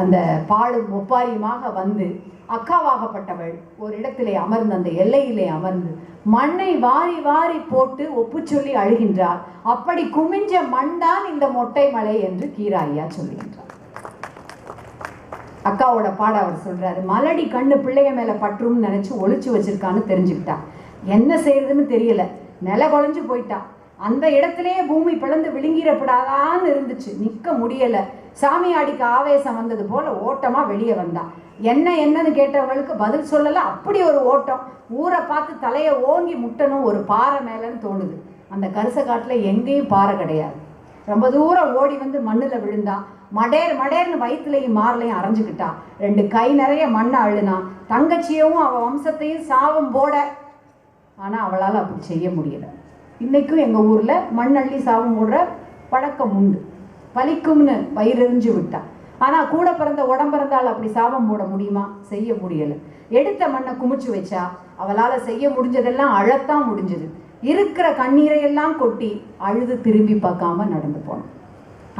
அந்த பாடும் ஒப்பாரியுமாக வந்து அக்காவாகப்பட்டவள் ஒரு இடத்திலே அமர்ந்து அந்த எல்லையிலே அமர்ந்து மண்ணை வாரி வாரி போட்டு ஒப்பு சொல்லி அழுகின்றார் அப்படி குமிஞ்ச மண் தான் இந்த மொட்டை மலை என்று கீரா சொல்லுகின்றார் அக்காவோட பாட அவர் சொல்றாரு மலடி கண்ணு பிள்ளைய மேல பற்றும்னு நினைச்சு ஒழிச்சு வச்சிருக்கான்னு தெரிஞ்சுக்கிட்டா. என்ன செய்யறதுன்னு தெரியல நில குழஞ்சு போயிட்டா. அந்த இடத்திலேயே பூமி பிளந்து விழுங்கிடப்படாதான்னு இருந்துச்சு. நிற்க முடியலை. சாமியாடிக்கு ஆவேசம் வந்தது போல் ஓட்டமாக வெளியே வந்தா. என்ன என்னன்னு கேட்டவங்களுக்கு பதில் சொல்லலை. அப்படி ஒரு ஓட்டம். ஊரை பார்த்து தலையை ஓங்கி முட்டணும் ஒரு பாறை மேலேன்னு தோணுது. அந்த கரிச எங்கேயும் பாறை கிடையாது. ரொம்ப தூரம் ஓடி வந்து மண்ணில் விழுந்தா மடேர் மடேர்னு வயிற்றுலையும் மார்லையும் அரைஞ்சுக்கிட்டா. ரெண்டு கை நிறைய மண்ணை அழுனா தங்கச்சியவும் அவள் வம்சத்தையும் சாபம் போட. ஆனால் அவளால் அப்படி செய்ய முடியலை. இன்றைக்கும் எங்கள் ஊரில் மண் அள்ளி சாபம் போடுற பழக்கம் உண்டு. பலிக்கும்னு வயிறெறிஞ்சு விட்டா. ஆனால் கூட பிறந்த உடம்பிறந்தால் அப்படி சாபம் போட முடியுமா? செய்ய முடியலை. எடுத்த மண்ணை குமிச்சு வச்சா அவளால் செய்ய முடிஞ்சதெல்லாம் அழத்தான் முடிஞ்சது. இருக்கிற கண்ணீரை எல்லாம் கொட்டி அழுது திரும்பி பார்க்காம நடந்து போனான்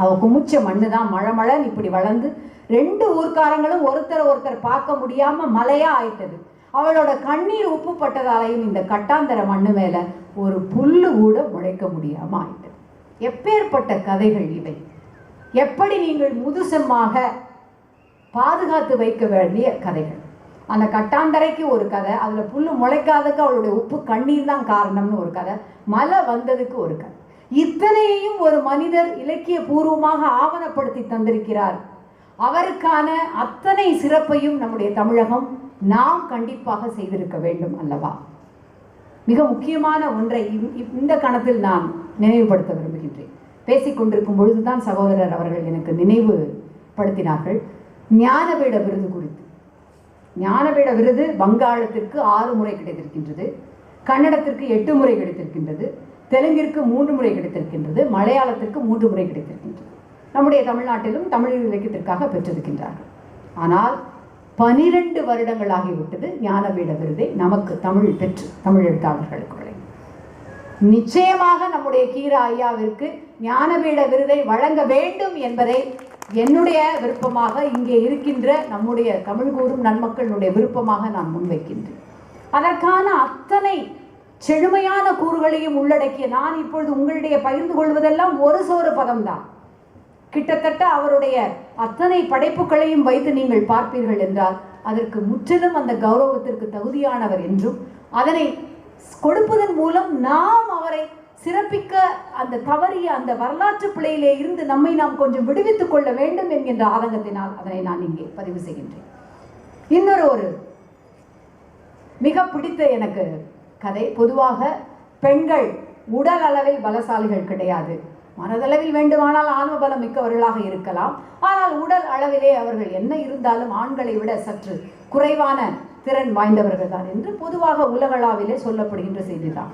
அவள் குமிச்ச மண்ணு தான் மழை மழைன்னு இப்படி வளர்ந்து ரெண்டு ஊர்க்காரங்களும் ஒருத்தரை ஒருத்தர் பார்க்க முடியாமல் மலையாக ஆயிட்டது. அவளோட கண்ணீர் உப்புப்பட்டதாலையும் இந்த கட்டாந்தர மண்ணு மேலே ஒரு புல்லு கூட முளைக்க முடியாம ஆயிட்டு எப்பேற்பட்ட கதைகள் இவை. எப்படி நீங்கள் முதுசமாக பாதுகாத்து வைக்க வேண்டிய கதைகள். அந்த கட்டாந்தரைக்கு ஒரு கதை அதில் புல்லு முளைக்காததுக்கு அவளுடைய உப்பு கண்ணீர் தான் காரணம்னு ஒரு கதை மழை வந்ததுக்கு ஒரு கதை. இத்தனையையும் ஒரு மனிதர் இலக்கிய பூர்வமாக ஆவணப்படுத்தி தந்திருக்கிறார். அவருக்கான அத்தனை சிறப்பையும் நம்முடைய தமிழகம் நாம் கண்டிப்பாக செய்திருக்க வேண்டும் அல்லவா? மிக முக்கியமான ஒன்றை இந்த கணத்தில் நான் நினைவுபடுத்த விரும்புகின்றேன். பேசிக் கொண்டிருக்கும் பொழுதுதான் சகோதரர் அவர்கள் எனக்கு நினைவுபடுத்தினார்கள் ஞானபீட விருது குறித்து. ஞானபீட விருது வங்காளத்திற்கு ஆறு முறை கிடைத்திருக்கின்றது. கன்னடத்திற்கு எட்டு முறை கிடைத்திருக்கின்றது. தெலுங்கிற்கு மூன்று முறை கிடைத்திருக்கின்றது. மலையாளத்திற்கு மூன்று முறை கிடைத்திருக்கின்றது. நம்முடைய தமிழ்நாட்டிலும் தமிழ் இலக்கியத்திற்காக பெற்றிருக்கின்றார்கள். ஆனால் பனிரெண்டு வருடங்கள் ஆகிவிட்டது ஞானபீட விருதை நமக்கு தமிழ் பெற்று தமிழ் எழுத்தாளர்களுக்கு நிச்சயமாக நம்முடைய கீரா ஐயாவிற்கு ஞானபீட விருதை வழங்க வேண்டும் என்பதை என்னுடைய விருப்பமாக இங்கே இருக்கின்ற நம்முடைய தமிழ் கூறும் நன்மக்களுடைய விருப்பமாக நான் முன்வைக்கின்றேன். அதற்கான அத்தனை செழுமையான கூறுகளையும் உள்ளடக்கிய நான் இப்பொழுது உங்களுடைய பகிர்ந்து கொள்வதெல்லாம் ஒரு சோறு பதம்தான். கிட்டத்தட்ட அவருடைய அத்தனை படைப்புகளையும் வைத்து நீங்கள் பார்ப்பீர்கள் என்றால் அதற்கு முற்றிலும் அந்த கௌரவத்திற்கு தகுதியானவர் என்றும் அதனை கொடுப்பதன் மூலம் நாம் அவரை சிறப்பிக்க அந்த தவறிய அந்த வரலாற்று பிழையிலே இருந்து நம்மை நாம் கொஞ்சம் விடுவித்துக் கொள்ள வேண்டும் என்கின்ற ஆதங்கத்தினால் அதனை நான் இங்கே பதிவு செய்கின்றேன். இன்னொரு ஒரு மிக பிடித்த எனக்கு கதை. பொதுவாக பெண்கள் உடல் அளவில் பலசாலிகள் கிடையாது. மனதளவில் வேண்டுமானால் ஆன்ம பலம் மிக்கவர்களாக இருக்கலாம். ஆனால் உடல் அளவிலே அவர்கள் என்ன இருந்தாலும் ஆண்களை விட சற்று குறைவான திறன் வாய்ந்தவர்கள் தான் என்று பொதுவாக உலகளாவிலே சொல்லப்படுகின்ற செய்திதான்.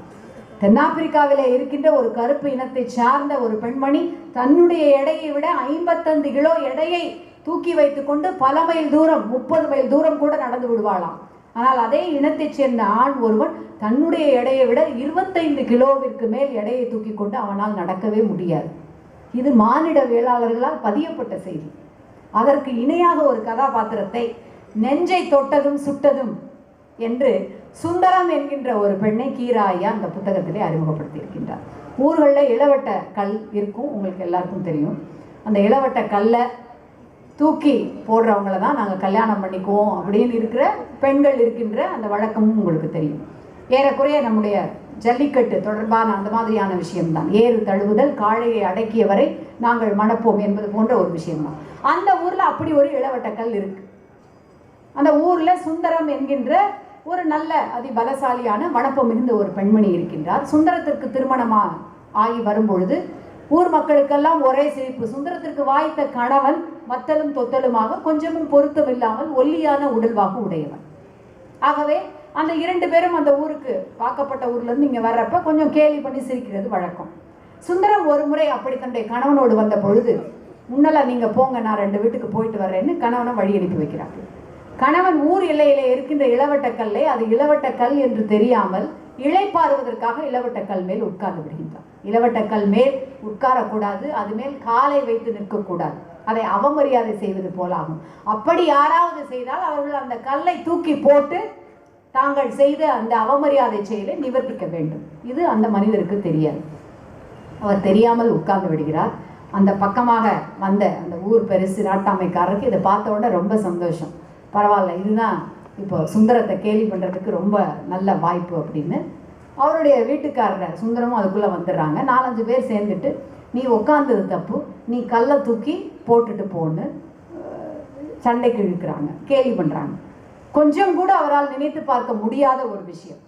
தென்னாப்பிரிக்காவிலே இருக்கின்ற ஒரு கருப்பு இனத்தை சார்ந்த ஒரு பெண்மணி தன்னுடைய எடையை விட ஐம்பத்தஞ்சு கிலோ எடையை தூக்கி வைத்துக்கொண்டு பல மைல் தூரம் முப்பது மைல் தூரம் கூட நடந்து விடுவாளாம். ஆனால் அதே இனத்தைச் சேர்ந்த ஆண் ஒருவன் தன்னுடைய எடையை விட இருபத்தைந்து கிலோவிற்கு மேல் எடையை தூக்கி கொண்டு அவனால் நடக்கவே முடியாது. இது மானிட வேளாளர்களால் பதியப்பட்ட செய்தி. அதற்கு இணையாக ஒரு கதாபாத்திரத்தை நெஞ்சை தொட்டதும் சுட்டதும் என்று சுந்தரம் என்கின்ற ஒரு பெண்ணை கீராயா அந்த புத்தகத்திலே அறிமுகப்படுத்தி இருக்கின்றார் ஊர்களில் இளவட்ட கல் இருக்கும் உங்களுக்கு எல்லாருக்கும் தெரியும். அந்த இளவட்ட கல்லை தூக்கி போடுறவங்கள தான் நாங்கள் கல்யாணம் பண்ணிக்குவோம் அப்படின்னு இருக்கிற பெண்கள் இருக்கின்ற அந்த வழக்கமும் உங்களுக்கு தெரியும். ஏறக்குறைய நம்முடைய ஜல்லிக்கட்டு தொடர்பான அந்த மாதிரியான விஷயம்தான். ஏறு தழுவுதல் காளையை அடக்கியவரை நாங்கள் மணப்போம் என்பது போன்ற ஒரு விஷயம்தான். அந்த ஊரில் அப்படி ஒரு இளவட்டக்கல் இருக்கு. அந்த ஊரில் சுந்தரம் என்கின்ற ஒரு நல்ல அதி பலசாலியான மணப்பம் மிகுந்த ஒரு பெண்மணி இருக்கின்றார். சுந்தரத்திற்கு திருமணமா ஆகி வரும்பொழுது ஊர் மக்களுக்கெல்லாம் ஒரே சிரிப்பு. சுந்தரத்திற்கு வாய்த்த கணவன் மத்தலும் தொத்தலுமாக கொஞ்சமும் பொருத்தம் இல்லாமல் ஒல்லியான உடல்வாக உடையவன். ஆகவே அந்த இரண்டு பேரும் அந்த ஊருக்கு வாக்கப்பட்ட ஊர்லேருந்து இங்கே வர்றப்ப கொஞ்சம் கேலி பண்ணி சிரிக்கிறது வழக்கம். சுந்தரம் ஒரு முறை அப்படி தன்னுடைய கணவனோடு வந்த பொழுது முன்னெல்லாம் நீங்கள் போங்க நான் ரெண்டு வீட்டுக்கு போயிட்டு வர்றேன்னு கணவனை வழி அனுப்பி வைக்கிறாங்க கணவன் ஊர் எல்லையிலே இருக்கின்ற இளவட்டக்கல்லை அது இளவட்டக்கல் என்று தெரியாமல் இழைப்பாறுவதற்காக இளவட்டக்கல் மேல் உட்கார்ந்து விடுகின்றான். இளவட்டக்கல் மேல் உட்காரக்கூடாது அது மேல் காலை வைத்து நிற்கக்கூடாது. அதை அவமரியாதை செய்வது போலாகும். அப்படி யாராவது செய்தால் அவர்கள் அந்த கல்லை தூக்கி போட்டு தாங்கள் செய்த அந்த அவமரியாதை செயலை நிவர்த்திக்க வேண்டும். இது அந்த மனிதருக்கு தெரியாது. அவர் தெரியாமல் உட்கார்ந்து விடுகிறார். அந்த பக்கமாக வந்த அந்த ஊர் பெருசு நாட்டாமைக்காரருக்கு இதை பார்த்த உடனே ரொம்ப சந்தோஷம். பரவாயில்ல இதுதான் இப்போ சுந்தரத்தை கேலி பண்ணுறதுக்கு ரொம்ப நல்ல வாய்ப்பு அப்படின்னு. அவருடைய வீட்டுக்காரர் சுந்தரமும் அதுக்குள்ளே வந்துடுறாங்க. நாலஞ்சு பேர் சேர்ந்துட்டு நீ உட்காந்தது தப்பு. நீ கல்லை தூக்கி போட்டுட்டு போன்னு சண்டைக்கு இழுக்கிறாங்க கேலி பண்ணுறாங்க கொஞ்சம் கூட அவரால் நினைத்து பார்க்க முடியாத ஒரு விஷயம்.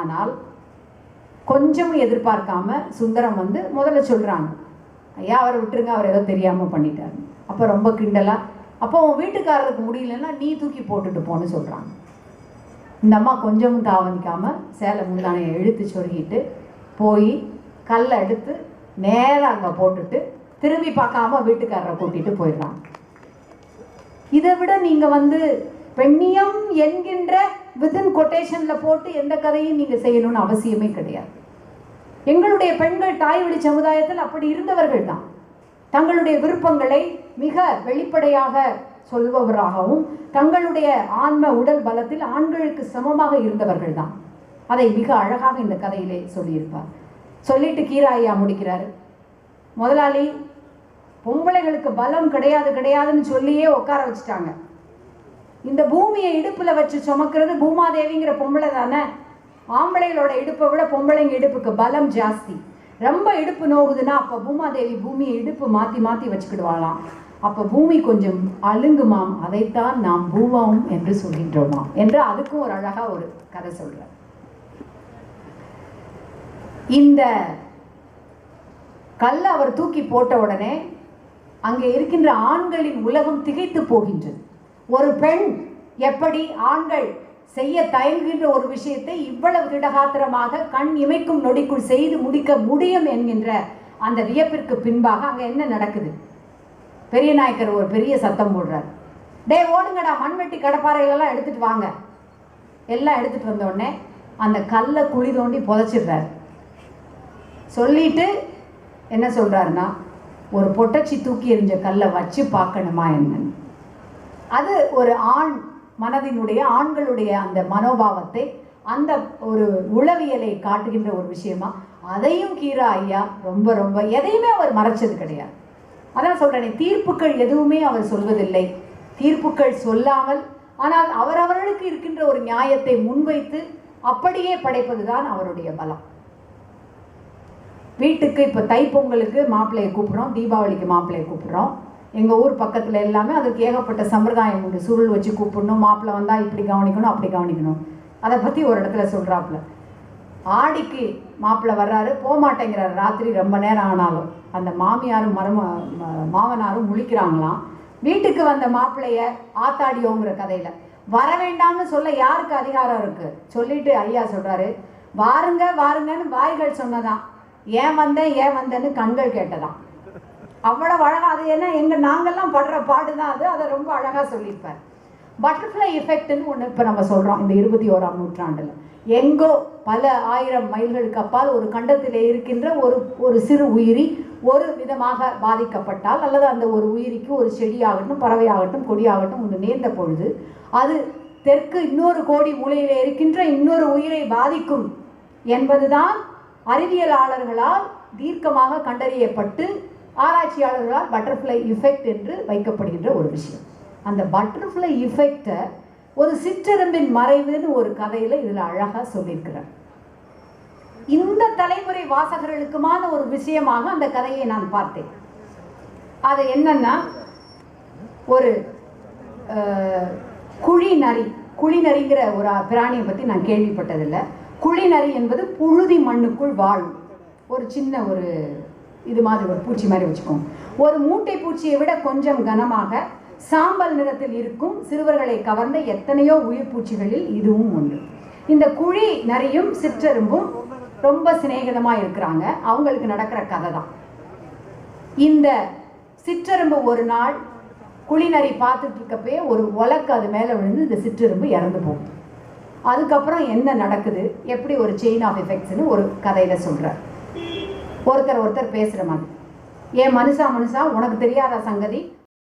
ஆனால் கொஞ்சமும் எதிர்பார்க்காம சுந்தரம் வந்து முதல்ல சொல்கிறாங்க ஐயா அவரை விட்டுருங்க அவர் ஏதோ தெரியாமல் பண்ணிட்டாரு. அப்போ ரொம்ப கிண்டலாக அப்போ உன் வீட்டுக்காரருக்கு முடியலன்னா நீ தூக்கி போட்டுட்டு போன்னு சொல்கிறாங்க இந்த அம்மா கொஞ்சமும் தாவதிக்காமல் சேலை முந்தானையை இழுத்து சொருகிட்டு போய் கல்லை எடுத்து நேராக அங்கே போட்டுட்டு திரும்பி பார்க்காம வீட்டுக்காரரை கூட்டிட்டு போயிடுறாங்க இதை விட நீங்கள் வந்து பெண்ணியம் என்கின்ற வித்தின் கொட்டேஷனில் போட்டு எந்த கதையும் நீங்கள் செய்யணும்னு அவசியமே கிடையாது. எங்களுடைய பெண்கள் தாய் வழி சமுதாயத்தில் அப்படி இருந்தவர்கள் தான். தங்களுடைய விருப்பங்களை மிக வெளிப்படையாக சொல்பவராகவும் தங்களுடைய ஆன்ம உடல் பலத்தில் ஆண்களுக்கு சமமாக இருந்தவர்கள் தான். அதை மிக அழகாக இந்த கதையிலே சொல்லியிருப்பார். சொல்லிட்டு கீரா ஐயா முடிக்கிறாரு. முதலாளி பொம்பளைகளுக்கு பலம் கிடையாது கிடையாதுன்னு சொல்லியே உட்கார வச்சுட்டாங்க. இந்த பூமியை இடுப்புல வச்சு சுமக்கிறது பூமாதேவிங்கிற பொம்பளை தானே? ஆம்பளைகளோட இடுப்பை விட பொம்பளைங்க இடுப்புக்கு பலம் ஜாஸ்தி. ரொம்ப இடுப்பு நோகுதுன்னா அப்போ பூமாதேவி பூமியை இடுப்பு மாற்றி மாற்றி வச்சுக்கிடுவாளாம். அப்போ பூமி கொஞ்சம் அழுங்குமாம் அதைத்தான் நாம் பூவாம் என்று சொல்கின்றோமாம். என்று அதுக்கும் ஒரு அழகாக ஒரு கதை சொல்கிறேன் இந்த கல்லை அவர் தூக்கி போட்ட உடனே அங்கே இருக்கின்ற ஆண்களின் உலகம் திகைத்து போகின்றது. ஒரு பெண் எப்படி ஆண்கள் செய்ய தயங்குகின்ற ஒரு விஷயத்தை இவ்வளவு திடகாத்திரமாக கண் இமைக்கும் நொடிக்குள் செய்து முடிக்க முடியும் என்கின்ற அந்த வியப்பிற்கு பின்பாக அங்கே என்ன நடக்குது? பெரிய நாயக்கர் ஒரு பெரிய சத்தம் போடுறார். டே ஓடுங்கடா மண்வெட்டி கடப்பாறைகளெல்லாம் எடுத்துட்டு வாங்க. எல்லாம் எடுத்துட்டு வந்த உடனே அந்த கல்லை குழி தோண்டி புதைச்சிடுறாரு. சொல்லிட்டு என்ன சொல்கிறாருன்னா ஒரு பொட்டச்சி தூக்கி எறிஞ்ச கல்லை வச்சு பார்க்கணுமா என்னன்னு? அது ஒரு ஆண் மனதினுடைய ஆண்களுடைய அந்த மனோபாவத்தை அந்த ஒரு உளவியலை காட்டுகின்ற ஒரு விஷயமா? அதையும் கீரா ஐயா ரொம்ப ரொம்ப எதையுமே அவர் மறைச்சது கிடையாது. அதான் சொல்கிறேனே தீர்ப்புகள் எதுவுமே அவர் சொல்வதில்லை. தீர்ப்புகள் சொல்லாமல் ஆனால் அவரவர்களுக்கு இருக்கின்ற ஒரு நியாயத்தை முன்வைத்து அப்படியே படைப்பதுதான் அவருடைய பலம். வீட்டுக்கு இப்போ தைப்பொங்கலுக்கு மாப்பிள்ளையை கூப்பிட்றோம் தீபாவளிக்கு மாப்பிள்ளையை கூப்பிட்றோம். எங்கள் ஊர் பக்கத்தில் எல்லாமே அதுக்கு ஏகப்பட்ட சம்பிரதாயம் உண்டு. சுருள் வச்சு கூப்பிடணும் மாப்பிள்ளை வந்தால் இப்படி கவனிக்கணும் அப்படி கவனிக்கணும். அதை பற்றி ஒரு இடத்துல சொல்கிறாப்புல ஆடிக்கு மாப்பிள்ளை வர்றாரு போகமாட்டேங்கிறாரு. ராத்திரி ரொம்ப நேரம் ஆனாலும். அந்த மாமியாரும் மரும மாவனாரும் மாமனாரும் முழிக்கிறாங்களாம். வீட்டுக்கு வந்த மாப்பிள்ளைய ஆத்தாடியோங்கிற கதையில். வர வேண்டாம்னு சொல்ல யாருக்கு அதிகாரம் இருக்குது சொல்லிட்டு ஐயா சொல்கிறாரு வாருங்க வாருங்கன்னு வாய்கள் சொன்னதான் ஏன் வந்தேன் ஏன் வந்தேன்னு கண்கள் கேட்டதான் அவ்வளோ அழகா அது ஏன்னா எங்கள் நாங்கள்லாம் படுற பாடு தான் அது அதை ரொம்ப அழகாக சொல்லியிருப்பார். பட்டர்ஃப்ளை எஃபெக்ட்னு ஒன்று இப்போ நம்ம சொல்கிறோம் இந்த இருபத்தி ஓராம் நூற்றாண்டில். எங்கோ பல ஆயிரம் மைல்களுக்கு அப்பால் ஒரு கண்டத்தில் இருக்கின்ற ஒரு ஒரு சிறு உயிரி ஒரு விதமாக பாதிக்கப்பட்டால் அல்லது அந்த ஒரு உயிரிக்கு ஒரு செடியாகட்டும் பறவையாகட்டும் கொடியாகட்டும் ஒன்று நேர்ந்த பொழுது அது தெற்கு இன்னொரு கோடி மூலையில் இருக்கின்ற இன்னொரு உயிரை பாதிக்கும் என்பதுதான் அறிவியலாளர்களால் தீர்க்கமாக கண்டறியப்பட்டு ஆராய்ச்சியாளர்களால் பட்டர்ஃப்ளை இஃபெக்ட் என்று வைக்கப்படுகின்ற ஒரு விஷயம். அந்த பட்டர்ஃப்ளை இஃபெக்டை ஒரு சிற்றெரும்பின் மறைவுன்னு ஒரு கதையில் இதில் அழகாக சொல்லியிருக்கிறார். இந்த தலைமுறை வாசகர்களுக்குமான ஒரு விஷயமாக அந்த கதையை நான் பார்த்தேன். அது என்னன்னா ஒரு குழி நரி குழி நரிங்கிற ஒரு பிராணியை பற்றி நான் கேள்விப்பட்டதில்லை. குழிநரி என்பது புழுதி மண்ணுக்குள் வாழும். ஒரு சின்ன ஒரு இது மாதிரி ஒரு பூச்சி மாதிரி வச்சுக்கோங்க. ஒரு மூட்டை பூச்சியை விட கொஞ்சம் கனமாக சாம்பல் நிறத்தில் இருக்கும் சிறுவர்களை கவர்ந்த எத்தனையோ உயிர் பூச்சிகளில் இதுவும் ஒன்று இந்த குழி நரியும் சிற்றெரும்பும் ரொம்ப சிநேகிதமாக இருக்கிறாங்க. அவங்களுக்கு நடக்கிற கதை தான். இந்த சிற்றெரும்பு ஒரு நாள் குழிநரி பார்த்துட்டு இருக்கப்பே ஒரு உலக்கு அது மேலே விழுந்து இந்த சிற்றெரும்பு இறந்து போகும். அதுக்கப்புறம் என்ன நடக்குது? எப்படி ஒரு செயின் ஆஃப் எஃபெக்ட்ஸ்னு ஒரு கதையில் சொல்கிறார் ஒருத்தர் ஒருத்தர் பேசுகிற மாதிரி. ஏன் மனுஷா மனுஷா உனக்கு தெரியாத சங்கதி